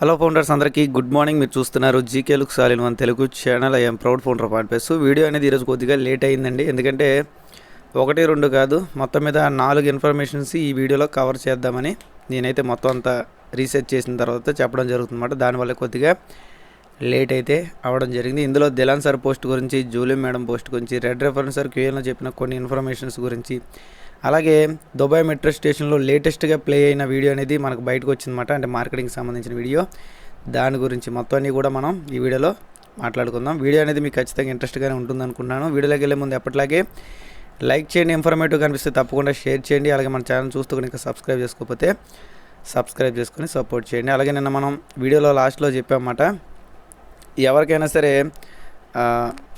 Hello founders అందరికీ good morning. మీరు చూస్తున్నారు GK look సాలిన్ one Telugu channel. I'm proud founder పాడ్పేస్ video అనేది ఈరోజు కొద్దిగా లేట్ అయిందండి. ఎందుకంటే ఒకటి రెండు కాదు మొత్తం మీద నాలుగు ఇన్ఫర్మేషన్స్ ఈ వీడియోలో కవర్ చేద్దామని నేనైతే మొత్తం అంతా రీసెర్చ్ చేసిన తర్వాత చెప్పడం జరుగుతుందన్నమాట. దానివల్ల కొద్దిగా లేట్ అయితే అవడం జరిగింది. ఇందులో దిలాన్ సార్ పోస్ట్ గురించి జూలియం మేడం పోస్ట్ గురించి రెడ్ రెఫరెన్స్ సార్ క్యూఎన్లో చెప్పిన కొన్ని ఇన్ఫర్మేషన్స్ గురించి అలాగే దుబాయ్ మెట్రో స్టేషన్లో లేటెస్ట్గా ప్లే అయిన వీడియో అనేది మనకు బయటకు వచ్చిందన్నమాట అంటే మార్కెటింగ్ సంబంధించిన వీడియో. దాని గురించి మొత్తాన్ని కూడా మనం ఈ వీడియోలో మాట్లాడుకుందాం. వీడియో అనేది మీకు ఖచ్చితంగా ఇంట్రెస్ట్గానే ఉంటుంది అనుకుంటున్నాను వీడియోలోకి వెళ్ళే ముందు ఎప్పటిలాగే లైక్ చేయండి ఇన్ఫర్మేటివ్ కనిపిస్తే తప్పకుండా షేర్ చేయండి. అలాగే మన ఛానల్ చూస్తూ ఇంకా సబ్స్క్రైబ్ చేసుకోకపోతే సబ్స్క్రైబ్ చేసుకొని సపోర్ట్ చేయండి. అలాగే నిన్న మనం వీడియోలో లాస్ట్లో చెప్పామన్నమాట ఎవరికైనా సరే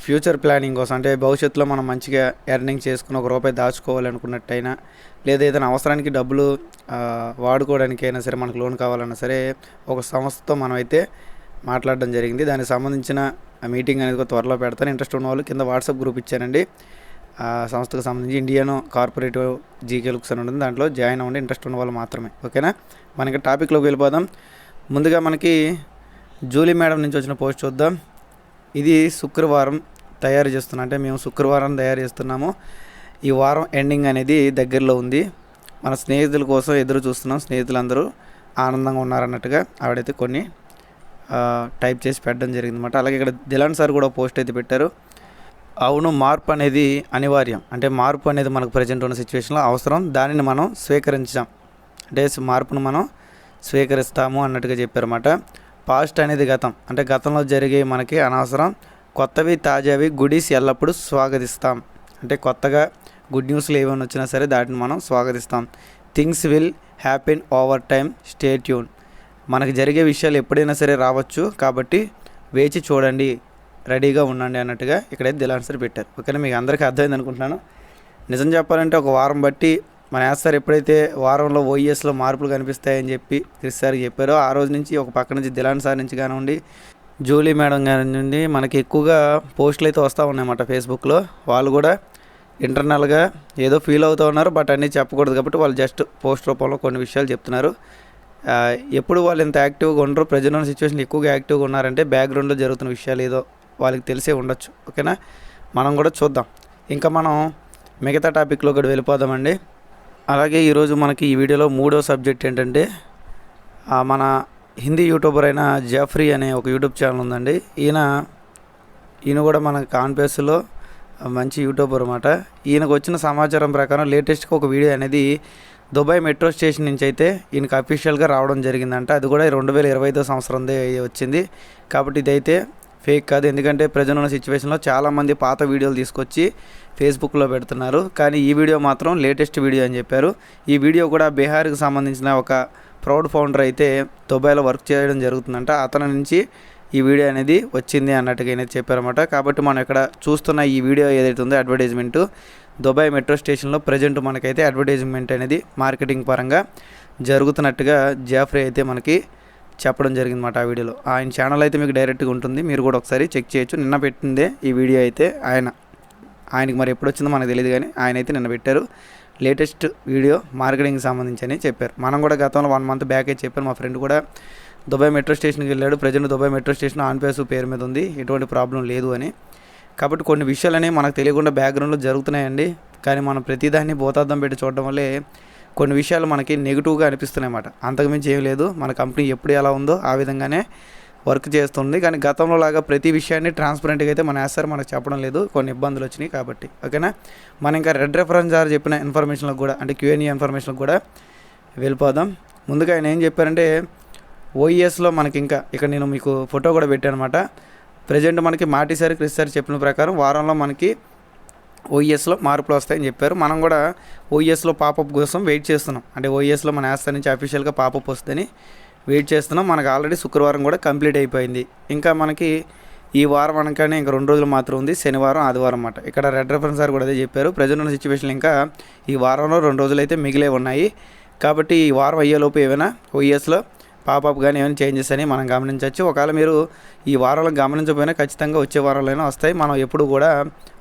ఫ్యూచర్ ప్లానింగ్ కోసం అంటే భవిష్యత్తులో మనం మంచిగా ఎర్నింగ్ చేసుకుని ఒక రూపాయి దాచుకోవాలనుకున్నట్టయినా లేదా ఏదైనా అవసరానికి డబ్బులు వాడుకోవడానికైనా సరే మనకు లోన్ కావాలన్నా సరే ఒక సంస్థతో మనం అయితే మాట్లాడడం జరిగింది. దానికి సంబంధించిన మీటింగ్ అనేది త్వరలో పెడతాను. ఇంట్రెస్ట్ ఉన్న వాళ్ళు కింద వాట్సాప్ గ్రూప్ ఇచ్చానండి. ఆ సంస్థకు సంబంధించి ఇండియన్ కార్పొరేటివ్ జీకే లుక్స్ అని ఉంటుంది దాంట్లో జాయిన్ అవ్వండి. ఇంట్రెస్ట్ ఉన్న వాళ్ళు మాత్రమే. ఓకేనా? మనకి టాపిక్లోకి వెళ్ళిపోదాం. ముందుగా మనకి జూలీ మేడం నుంచి వచ్చిన పోస్ట్ చూద్దాం. ఇది శుక్రవారం తయారు చేస్తున్నా అంటే మేము శుక్రవారం తయారు చేస్తున్నాము. ఈ వారం ఎండింగ్ అనేది దగ్గరలో ఉంది. మన స్నేహితుల కోసం ఎదురు చూస్తున్నాం. స్నేహితులందరూ ఆనందంగా ఉన్నారన్నట్టుగా ఆవిడైతే కొన్ని టైప్ చేసి పెట్టడం జరిగిందన్నమాట. అలాగే ఇక్కడ దిలాన్ సార్ కూడా పోస్ట్ అయితే పెట్టారు. అవును మార్పు అనేది అనివార్యం. అంటే మార్పు అనేది మనకు ప్రజెంట్ ఉన్న సిచ్యువేషన్లో అవసరం. దానిని మనం స్వీకరించాం. అంటే మార్పును మనం స్వీకరిస్తాము అన్నట్టుగా చెప్పారన్నమాట. పాస్ట్ అనేది గతం. అంటే గతంలో జరిగే మనకి అనవసరం. కొత్తవి తాజావి గుడీస్ ఎల్లప్పుడూ స్వాగతిస్తాం. అంటే కొత్తగా గుడ్ న్యూస్లు ఏమైనా వచ్చినా సరే దాటిని మనం స్వాగతిస్తాం. Things will happen over time. Stay tune మనకి జరిగే విషయాలు ఎప్పుడైనా సరే రావచ్చు. కాబట్టి వేచి చూడండి. రెడీగా ఉండండి అన్నట్టుగా ఇక్కడైతే దిల్ ఆన్సర్ పెట్టారు. ఓకేనా? మీకు అందరికీ అర్థమైంది అనుకుంటున్నాను. నిజం చెప్పాలంటే ఒక వారం బట్టి మన యాస్ సార్ ఎప్పుడైతే వారంలో ఓఈఎస్లో మార్పులు కనిపిస్తాయని చెప్పి క్రిస్ సార్ చెప్పారో ఆ రోజు నుంచి ఒక పక్క నుంచి దిలాన్ సార్ నుంచి కానివ్వండి జూలీ మేడం కానివ్వండి నుండి మనకి ఎక్కువగా పోస్టులు అయితే వస్తూ ఉన్నాయన్నమాట ఫేస్బుక్లో. వాళ్ళు కూడా ఇంటర్నల్గా ఏదో ఫీల్ అవుతూ ఉన్నారు బట్ అన్నీ చెప్పకూడదు కాబట్టి వాళ్ళు జస్ట్ పోస్ట్ రూపంలో కొన్ని విషయాలు చెప్తున్నారు. ఎప్పుడు వాళ్ళు ఇంత యాక్టివ్గా ఉండరు ప్రజెంట్ ఉన్న సిచ్యువేషన్ ఎక్కువగా యాక్టివ్గా ఉన్నారంటే బ్యాక్గ్రౌండ్లో జరుగుతున్న విషయాలు ఏదో వాళ్ళకి తెలిసే ఉండొచ్చు ఓకేనా? మనం కూడా చూద్దాం. ఇంకా మనం మిగతా టాపిక్లో కూడా వెళ్ళిపోదామండి. అలాగే ఈరోజు మనకి ఈ వీడియోలో మూడో సబ్జెక్ట్ ఏంటంటే మన హిందీ యూట్యూబర్ అయిన జాఫ్రీ అనే ఒక యూట్యూబ్ ఛానల్ ఉందండి. ఈయన ఈయన కూడా మన కాన్పేస్లో మంచి యూట్యూబర్ అనమాట ఈయనకు వచ్చిన సమాచారం ప్రకారం లేటెస్ట్గా ఒక వీడియో అనేది దుబాయ్ మెట్రో స్టేషన్ నుంచి అయితే ఈయనకు అఫీషియల్గా రావడం జరిగిందంట. అది కూడా రెండు వేల ఇరవై ఐదో సంవత్సరందే వచ్చింది. కాబట్టి ఇదైతే ఫేక్ కాదు. ఎందుకంటే ప్రజెంట్ ఉన్న సిచ్యువేషన్లో చాలామంది పాత వీడియోలు తీసుకొచ్చి ఫేస్బుక్లో పెడుతున్నారు. కానీ ఈ వీడియో మాత్రం లేటెస్ట్ వీడియో అని చెప్పారు. ఈ వీడియో కూడా బీహార్కి సంబంధించిన ఒక ప్రౌడ్ ఫౌండర్ అయితే దుబాయ్లో వర్క్ చేయడం జరుగుతుందంట. అతని నుంచి ఈ వీడియో అనేది వచ్చింది అన్నట్టుగా అనేది చెప్పారన్నమాట. కాబట్టి మనం ఇక్కడ చూస్తున్న ఈ వీడియో ఏదైతే ఉందో అడ్వర్టైజ్మెంట్ దుబాయ్ మెట్రో స్టేషన్లో ప్రజెంట్ మనకైతే అడ్వర్టైజ్మెంట్ అనేది మార్కెటింగ్ పరంగా జరుగుతున్నట్టుగా జాఫ్రీ అయితే మనకి చెప్పడం జరిగిందన్నమాట ఆ వీడియోలో. ఆయన ఛానల్ అయితే మీకు డైరెక్ట్గా ఉంటుంది. మీరు కూడా ఒకసారి చెక్ చేయొచ్చు. నిన్న పెట్టిందే ఈ వీడియో అయితే ఆయన. ఆయనకి మరి ఎప్పుడు వచ్చిందో మనకు తెలియదు కానీ ఆయన అయితే నిన్న పెట్టారు. లేటెస్ట్ వీడియో మార్కెటింగ్కి సంబంధించి అని చెప్పారు. మనం కూడా గతంలో వన్ మంత్ బ్యాక్ చెప్పారు. మా ఫ్రెండ్ కూడా దుబాయ్ మెట్రో స్టేషన్కి వెళ్ళాడు. ప్రజెంట్ దుబాయ్ మెట్రో స్టేషన్ ఆన్పేసు పేరు మీద ఉంది. ఎటువంటి ప్రాబ్లం లేదు అని. కాబట్టి కొన్ని విషయాలు అనేవి మనకు తెలియకుండా బ్యాక్గ్రౌండ్లో జరుగుతున్నాయండి. కానీ మనం ప్రతిదాన్ని భూతార్థం పెట్టి చూడడం వల్లే కొన్ని విషయాలు మనకి నెగిటివ్గా అనిపిస్తున్నాయి అన్నమాట అంతకుమించి ఏం లేదు. మన కంపెనీ ఎప్పుడు ఎలా ఉందో ఆ విధంగానే వర్క్ చేస్తుంది. కానీ గతంలో లాగా ప్రతి విషయాన్ని ట్రాన్స్పరెంట్గా అయితే మన వేస్తారు మనకు చెప్పడం లేదు. కొన్ని ఇబ్బందులు వచ్చినాయి కాబట్టి. ఓకేనా? మనం ఇంకా రెడ్ రెఫరెన్స్ జార్ చెప్పిన ఇన్ఫర్మేషన్లకు కూడా అంటే క్యూఎన్ఈ ఇన్ఫర్మేషన్కి కూడా వెళ్ళిపోదాం. ముందుగా ఆయన ఏం చెప్పారంటే ఓఈఎస్లో మనకి ఇంకా ఇక్కడ నేను మీకు ఫోటో కూడా పెట్టాను అనమాట ప్రజెంట్ మనకి మాటిసారి క్రిస్ సార్ చెప్పిన ప్రకారం వారంలో మనకి ఓఈఎస్లో మార్పులు వస్తాయని చెప్పారు. మనం కూడా ఓఈఎస్లో పాపప్ కోసం వెయిట్ చేస్తున్నాం. అంటే ఓఈఎస్లో మన యాస్తా నుంచి అఫీషియల్గా పాపప్ వస్తుందని వెయిట్ చేస్తున్నాం. మనకు ఆల్రెడీ శుక్రవారం కూడా కంప్లీట్ అయిపోయింది. ఇంకా మనకి ఈ వారం అనగానే ఇంకా రెండు రోజులు మాత్రం ఉంది. శనివారం ఆదివారం అన్నమాట. ఇక్కడ రెడ్ రెఫరెన్స్ సార్ కూడా అదే చెప్పారు. ప్రజెంట్ ఉన్న సిచ్యువేషన్ ఇంకా ఈ వారంలో రెండు రోజులు అయితే మిగిలే ఉన్నాయి. కాబట్టి ఈ వారం అయ్యేలోపు ఏమైనా ఓఈఎస్లో పాపప్ కానీ ఏమైనా చేంజెస్ అని మనం గమనించవచ్చు. ఒకవేళ మీరు ఈ వారంలో గమనించకపోయినా ఖచ్చితంగా వచ్చే వారంలోనే వస్తాయి. మనం ఎప్పుడు కూడా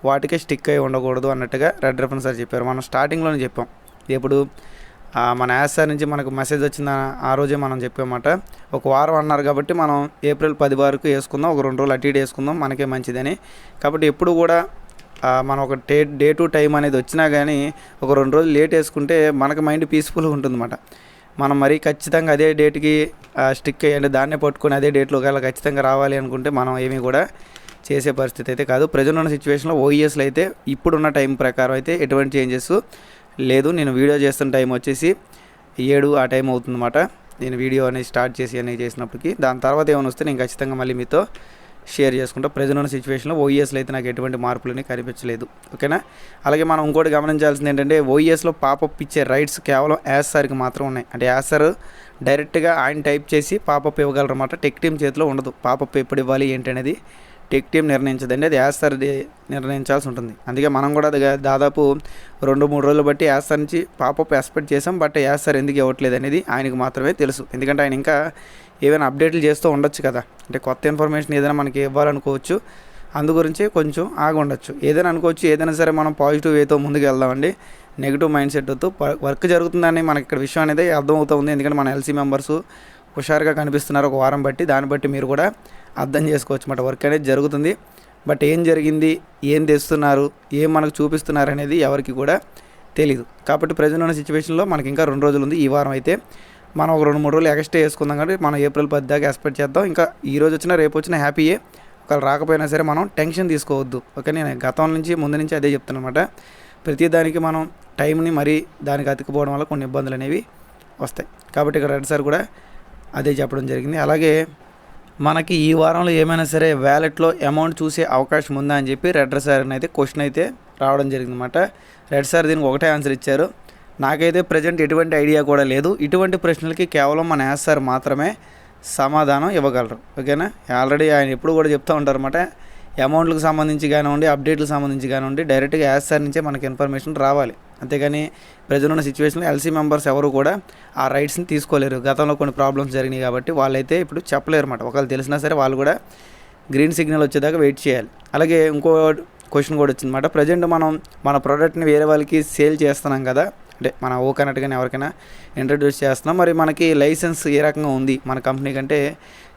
వాటికే స్టిక్ అయి ఉండకూడదు అన్నట్టుగా రెడ్ రెఫరెన్స్ సార్ చెప్పారు. మనం స్టార్టింగ్లోనే చెప్పాం. ఎప్పుడు మన యాసార్ నుంచి మనకు మెసేజ్ వచ్చింది? ఆ- రోజే మనం చెప్పామన్నమాట ఒక వారం అన్నారు కాబట్టి మనం ఏప్రిల్ పది వరకు వేసుకుందాం. ఒక రెండు రోజులు అటు ఇటు వేసుకుందాం. మనకే మంచిదని. కాబట్టి ఎప్పుడు కూడా మనం ఒక డే డే టు టైం అనేది వచ్చినా కానీ ఒక రెండు రోజులు లేట్ వేసుకుంటే మనకు మైండ్ పీస్ఫుల్గా ఉంటుందన్నమాట. మనం మరీ ఖచ్చితంగా అదే డేట్కి స్టిక్ అయ్యండి దాన్నే పట్టుకొని అదే డేట్లో ఒకవేళ ఖచ్చితంగా రావాలి అనుకుంటే మనం ఏమీ కూడా చేసే పరిస్థితి అయితే కాదు. ప్రజెంట్ ఉన్న సిచ్యువేషన్లో ఓఈఎస్లో అయితే ఇప్పుడున్న టైం ప్రకారం అయితే ఎటువంటి చేంజెస్ లేదు నేను వీడియో చేస్తున్న టైం వచ్చేసి ఏడు ఆ టైం అవుతుందన్నమాట. నేను వీడియో అనేది స్టార్ట్ చేసి అనేది చేసినప్పటికీ దాని తర్వాత ఏమైనా వస్తే నేను ఖచ్చితంగా మళ్ళీ మీతో షేర్ చేసుకుంటా. ప్రజెంట్ ఉన్న సిచ్యువేషన్లో ఓఈఎస్లో అయితే నాకు ఎటువంటి మార్పులని కనిపించలేదు. ఓకేనా? అలాగే మనం ఇంకోటి గమనించాల్సింది ఏంటంటే ఓఈఎస్లో పాపప్ ఇచ్చే రైట్స్ కేవలం యాసర్కి మాత్రం ఉన్నాయి. అంటే యాసర్ డైరెక్ట్గా ఆయన టైప్ చేసి పాపప్ ఇవ్వగలరు అన్నమాట టెక్ టీమ్ చేతిలో ఉండదు. పాపప్ ఎప్పుడు ఇవ్వాలి ఏంటనేది టెక్ టీం నిర్ణయించదండి అది యాసర్ నిర్ణయించాల్సి ఉంటుంది. అందుకే మనం కూడా అది దాదాపు రెండు మూడు రోజులు బట్టి యాసర్ నుంచి పాపప్ ఎక్స్పెక్ట్ చేసాం బట్ యాసర్ ఎందుకు ఇవ్వట్లేదు అనేది ఆయనకు మాత్రమే తెలుసు. ఎందుకంటే ఆయన ఇంకా ఏమైనా అప్డేట్లు చేస్తూ ఉండొచ్చు కదా. అంటే కొత్త ఇన్ఫర్మేషన్ ఏదైనా మనకి ఇవ్వాలనుకోవచ్చు అందు గురించి కొంచెం ఆగి ఉండొచ్చు. ఏదైనా అనుకోవచ్చు ఏదైనా సరే మనం పాజిటివ్ వేతో ముందుకు వెళ్దామండి. నెగిటివ్ మైండ్ సెట్ వర్క్ జరుగుతుందని మనకి ఇక్కడ విషయం అనేది అర్థమవుతుంది ఎందుకంటే మన ఎల్సీ మెంబర్స్ హుషారుగా కనిపిస్తున్నారు ఒక వారం బట్టి. దాన్ని బట్టి మీరు కూడా అర్థం చేసుకోవచ్చు అన్నమాట. వర్క్ అనేది జరుగుతుంది. బట్ ఏం జరిగింది? ఏం తెస్తున్నారు? ఏం మనకు చూపిస్తున్నారు అనేది ఎవరికి కూడా తెలియదు కాబట్టి ప్రజెంట్ ఉన్న సిచ్యువేషన్లో మనకి ఇంకా రెండు రోజులు ఉంది. ఈ వారం అయితే మనం ఒక రెండు మూడు రోజులు ఎక్స్ట్రా వేసుకుందాం కాబట్టి మనం ఏప్రిల్ పది దాకా ఎక్స్పెక్ట్ చేద్దాం. ఇంకా ఈ రోజు వచ్చినా రేపు వచ్చినా హ్యాపీయే ఒకవేళ రాకపోయినా సరే మనం టెన్షన్ తీసుకోవద్దు. ఓకే నేను గతం నుంచి ముందు నుంచి అదే చెప్తాను అనమాట ప్రతి దానికి మనం టైంని మరీ దానికి అతికిపోవడం వల్ల కొన్ని ఇబ్బందులు అనేవి వస్తాయి. కాబట్టి ఇక్కడ రెడ్ సార్ కూడా అదే చెప్పడం జరిగింది. అలాగే మనకి ఈ వారంలో ఏమైనా సరే వ్యాలెట్లో అమౌంట్ చూసే అవకాశం ఉందా అని చెప్పి రెడ్ర సార్ అయితే క్వశ్చన్ అయితే రావడం జరిగిందన్నమాట. రెడ్ సార్ దీనికి ఒకటే ఆన్సర్ ఇచ్చారు. నాకైతే ప్రజెంట్ ఎటువంటి ఐడియా కూడా లేదు. ఇటువంటి ప్రశ్నలకి కేవలం మన యాస్ సార్ మాత్రమే సమాధానం ఇవ్వగలరు. ఓకేనా ఆల్రెడీ ఆయన ఎప్పుడు కూడా చెప్తూ ఉంటారు అనమాట అమౌంట్లకు సంబంధించి కానివ్వండి అప్డేట్లకు సంబంధించి కానివ్వండి డైరెక్ట్గా యాస్ సార్ నుంచే మనకి ఇన్ఫర్మేషన్ రావాలి. అంతేగాని ప్రజలు ఉన్న సిచ్యువేషన్లో ఎల్సీ మెంబర్స్ ఎవరు కూడా ఆ రైట్స్ని తీసుకోలేరు. గతంలో కొన్ని ప్రాబ్లమ్స్ జరిగినాయి కాబట్టి వాళ్ళైతే ఇప్పుడు చెప్పలేరు అనమాట ఒకవేళ తెలిసినా సరే వాళ్ళు కూడా గ్రీన్ సిగ్నల్ వచ్చేదాకా వెయిట్ చేయాలి. అలాగే ఇంకో క్వశ్చన్ కూడా వచ్చిందన్నమాట. ప్రజెంట్ మనం మన ప్రోడక్ట్ని వేరే వాళ్ళకి సేల్ చేస్తున్నాం కదా అంటే మన ఓకనట్టు కానీ ఎవరికైనా ఇంట్రడ్యూస్ చేస్తున్నాం. మరి మనకి లైసెన్స్ ఏ రకంగా ఉంది? మన కంపెనీ కంటే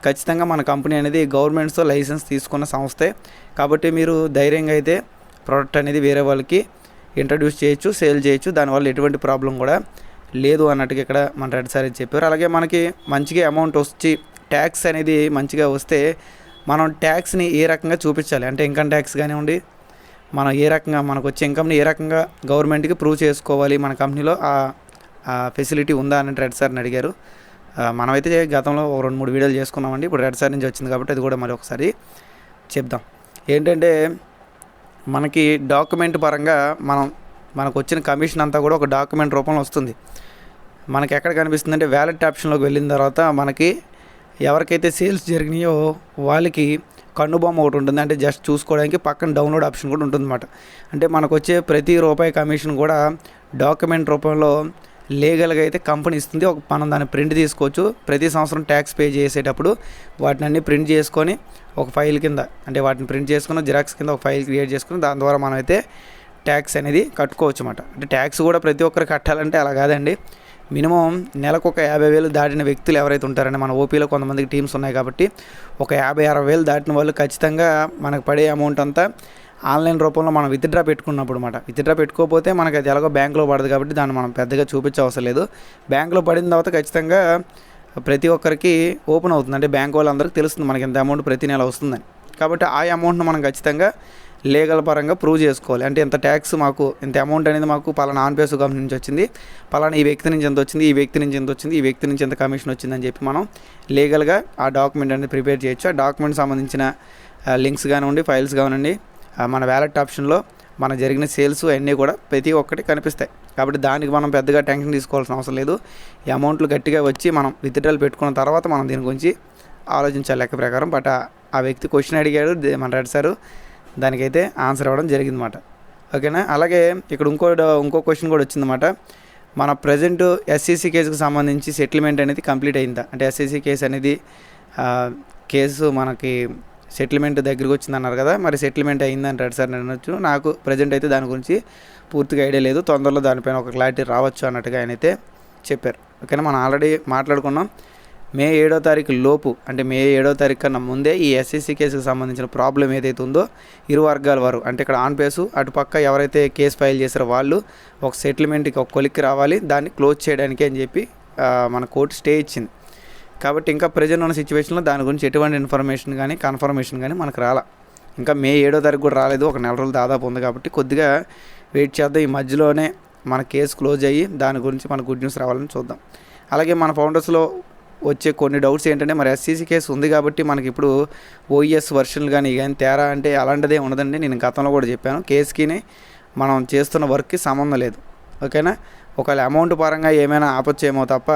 ఖచ్చితంగా మన కంపెనీ అనేది గవర్నమెంట్స్తో లైసెన్స్ తీసుకున్న సంస్థే. కాబట్టి మీరు ధైర్యంగా అయితే ప్రోడక్ట్ అనేది వేరే వాళ్ళకి ఇంట్రడ్యూస్ చేయొచ్చు సేల్ చేయొచ్చు. దానివల్ల ఎటువంటి ప్రాబ్లం కూడా లేదు అన్నట్టుగా ఇక్కడ మన రెడ్ సార్ చెప్పారు. అలాగే మనకి మంచిగా అమౌంట్ వచ్చి ట్యాక్స్ అనేది మంచిగా వస్తే మనం ట్యాక్స్ని ఏ రకంగా చూపించాలి? అంటే ఇన్కమ్ ట్యాక్స్ కానివ్వండి మనం ఏ రకంగా మనకు వచ్చే ఇన్కమ్ని ఏ రకంగా గవర్నమెంట్కి ప్రూవ్ చేసుకోవాలి? మన కంపెనీలో ఆ ఫెసిలిటీ ఉందా అని రెడ్ సార్ని అడిగారు. మనమైతే గతంలో ఒక రెండు మూడు వీడియోలు చేసుకున్నామండి. ఇప్పుడు రెడ్ సార్ నుంచి వచ్చింది కాబట్టి అది కూడా మరి ఒకసారి చెప్దాం. ఏంటంటే మనకి డాక్యుమెంట్ పరంగా మనం మనకు వచ్చిన కమిషన్ అంతా కూడా ఒక డాక్యుమెంట్ రూపంలో వస్తుంది. మనకి ఎక్కడ కనిపిస్తుంది అంటే వ్యాలెట్ ఆప్షన్లోకి వెళ్ళిన తర్వాత మనకి ఎవరికైతే సేల్స్ జరిగినాయో వాళ్ళకి కన్నుబొమ్మ ఒకటి ఉంటుంది. అంటే జస్ట్ చూసుకోవడానికి పక్కన డౌన్లోడ్ ఆప్షన్ కూడా ఉంటుందన్నమాట. అంటే మనకు వచ్చే ప్రతి రూపాయి కమిషన్ కూడా డాక్యుమెంట్ రూపంలో లీగల్గా అయితే కంపెనీ ఇస్తుంది. ఒక మనం దాన్ని ప్రింట్ తీసుకోవచ్చు. ప్రతి సంవత్సరం ట్యాక్స్ పే చేసేటప్పుడు వాటిని అన్ని ప్రింట్ చేసుకొని ఒక ఫైల్ కింద అంటే వాటిని ప్రింట్ చేసుకుని జిరాక్స్ కింద ఒక ఫైల్ క్రియేట్ చేసుకుని దాని ద్వారా మనం అయితే ట్యాక్స్ అనేది కట్టుకోవచ్చు అన్నమాట. అంటే ట్యాక్స్ కూడా ప్రతి ఒక్కరు కట్టాలంటే అలా కాదండి. మినిమం నెలకు ఒక యాభై వేలు దాటిన వ్యక్తులు ఎవరైతే ఉంటారని మన ఓపీలో కొంతమందికి టీమ్స్ ఉన్నాయి కాబట్టి ఒక యాభై అరవై వేలు దాటిన వాళ్ళు ఖచ్చితంగా మనకు పడే అమౌంట్ అంతా ఆన్లైన్ రూపంలో మనం విత్డ్రా పెట్టుకున్నప్పుడు అనమాట విత్డ్రా పెట్టుకోకపోతే మనకి అది ఎలాగో బ్యాంకులో పడదు కాబట్టి దాన్ని మనం పెద్దగా చూపించవసరం లేదు. బ్యాంకులో పడిన తర్వాత ఖచ్చితంగా ప్రతి ఒక్కరికి ఓపెన్ అవుతుంది. అంటే బ్యాంక్ వాళ్ళందరికీ తెలుస్తుంది మనకి ఎంత అమౌంట్ ప్రతి నెల వస్తుందని. కాబట్టి ఆ అమౌంట్ను మనం ఖచ్చితంగా లీగల్ పరంగా ప్రూవ్ చేసుకోవాలి. అంటే ఇంత ట్యాక్స్ మాకు ఇంత అమౌంట్ అనేది మాకు పలానా ఆన్ కంపెనీ నుంచి వచ్చింది పలానా ఈ వ్యక్తి నుంచి ఎంత వచ్చింది ఈ వ్యక్తి నుంచి ఎంత వచ్చింది ఈ వ్యక్తి నుంచి ఎంత కమిషన్ వచ్చిందని చెప్పి మనం లీగల్గా ఆ డాక్యుమెంట్ అనేది ప్రిపేర్ చేయొచ్చు. ఆ డాక్యుమెంట్ సంబంధించిన లింక్స్ కానివ్వండి ఫైల్స్ కానివ్వండి మన వ్యాలెట్ ఆప్షన్లో మన జరిగిన సేల్స్ అన్నీ కూడా ప్రతి ఒక్కటి కనిపిస్తాయి. కాబట్టి దానికి మనం పెద్దగా టెన్షన్ తీసుకోవాల్సిన అవసరం లేదు. ఈ అమౌంట్లు గట్టిగా వచ్చి మనం విత్డ్రాల్ పెట్టుకున్న తర్వాత మనం దీని గురించి ఆలోచించాలి లెక్క ప్రకారం. బట్ ఆ- వ్యక్తి క్వశ్చన్ అడిగాడు మన రెడ్ సారు. దానికైతే ఆన్సర్ అవ్వడం జరిగిందన్నమాట. ఓకేనా అలాగే ఇక్కడ ఇంకో ఇంకో క్వశ్చన్ కూడా వచ్చిందన్నమాట. మన ప్రజెంట్ ఎస్సీసీ కేసుకు సంబంధించి సెటిల్మెంట్ అనేది కంప్లీట్ అయిందా? అంటే ఎస్సీసీ కేసు అనేది కేసు మనకి సెటిల్మెంట్ దగ్గరికి వచ్చింది అన్నారు కదా మరి సెటిల్మెంట్ అయిందని సార్ అనొచ్చు. నాకు ప్రజెంట్ అయితే దాని గురించి పూర్తిగా ఐడియా లేదు. తొందరలో దానిపైన ఒక క్లారిటీ రావచ్చు అన్నట్టుగా ఆయన అయితే చెప్పారు. ఓకేనా? మనం ఆల్రెడీ మాట్లాడుకున్నాం. మే ఏడో తారీఖు లోపు అంటే మే ఏడో తారీఖు కన్నా ముందే ఈ ఎస్ఎస్సీ కేసుకు సంబంధించిన ప్రాబ్లం ఏదైతే ఉందో ఇరు వర్గాల వారు అంటే ఇక్కడ ఆన్ పేసు అటుపక్క ఎవరైతే కేసు ఫైల్ చేశారో వాళ్ళు ఒక సెటిల్మెంట్కి ఒక కొలిక్కి రావాలి. దాన్ని క్లోజ్ చేయడానికి అని చెప్పి మన కోర్టు స్టే ఇచ్చింది. కాబట్టి ఇంకా ప్రజెంట్ ఉన్న సిచ్యువేషన్లో దాని గురించి ఎటువంటి ఇన్ఫర్మేషన్ కానీ కన్ఫర్మేషన్ కానీ మనకు రాలా. ఇంకా మే ఏడో తారీఖు కూడా రాలేదు ఒక నెల రోజులు దాదాపు ఉంది కాబట్టి కొద్దిగా వెయిట్ చేద్దాం. ఈ మధ్యలోనే మన కేసు క్లోజ్ అయ్యి దాని గురించి మన గుడ్ న్యూస్ రావాలని చూద్దాం. అలాగే మన ఫౌండర్స్లో వచ్చే కొన్ని డౌట్స్ ఏంటంటే మరి ఎస్సీసీ కేసు ఉంది కాబట్టి మనకి ఇప్పుడు ఓఈఎస్ వర్షన్లు కానీ కానీ తేడా అంటే అలాంటిదే ఉండదండి. నేను గతంలో కూడా చెప్పాను. కేసుకి మనం చేస్తున్న వర్క్కి సంబంధం లేదు. ఓకేనా? ఒకవేళ అమౌంట్ పరంగా ఏమైనా ఆపొచ్చేమో తప్ప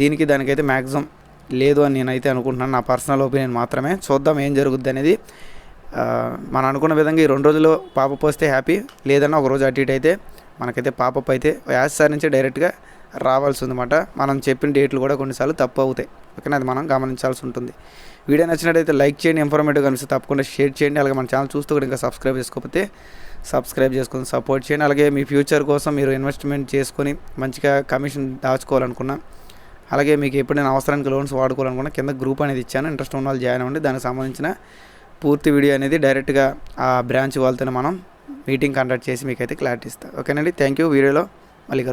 దీనికి దానికైతే మ్యాక్సిమం లేదు అని నేనైతే అనుకుంటున్నాను. నా పర్సనల్ ఒపీనియన్ మాత్రమే. చూద్దాం ఏం జరుగుద్ది అనేది. మనం అనుకున్న విధంగా ఈ రెండు రోజుల్లో పాపప్ వస్తే హ్యాపీ. లేదన్నా ఒక రోజు అటు ఇటు అయితే మనకైతే పాపప్ అయితే యాజ్ సార్ నుంచి డైరెక్ట్గా రావాల్సి ఉందన్నమాట మనం చెప్పిన డేట్లు కూడా కొన్నిసార్లు తప్పు అవుతాయి. ఓకేనా? అది మనం గమనించాల్సి ఉంటుంది. వీడియో నచ్చినట్టయితే లైక్ చేయండి. ఇన్ఫర్మేటివ్ కనిపిస్తే తప్పకుండా షేర్ చేయండి. అలాగే మన ఛానల్ చూస్తూ కూడా ఇంకా సబ్స్క్రైబ్ చేసుకోకపోతే సబ్స్క్రైబ్ చేసుకొని సపోర్ట్ చేయండి. అలాగే మీ ఫ్యూచర్ కోసం మీరు ఇన్వెస్ట్మెంట్ చేసుకొని మంచిగా కమిషన్ దాచుకోవాలనుకున్నా అలాగే మీకు ఎప్పుడైనా అవసరానికి లోన్స్ వాడుకోవాలనుకున్నా కింద గ్రూప్ అనేది ఇచ్చాను. ఇంట్రెస్ట్ ఉన్న వాళ్ళు జాయిన్ అవ్వండి. దానికి సంబంధించిన పూర్తి వీడియో అనేది డైరెక్ట్గా ఆ బ్రాంచ్ వాళ్ళతోనే మనం మీటింగ్ కండక్ట్ చేసి మీకైతే క్లారిటీ ఇస్తాను ఓకేనండి. థ్యాంక్ యూ వీడియోలో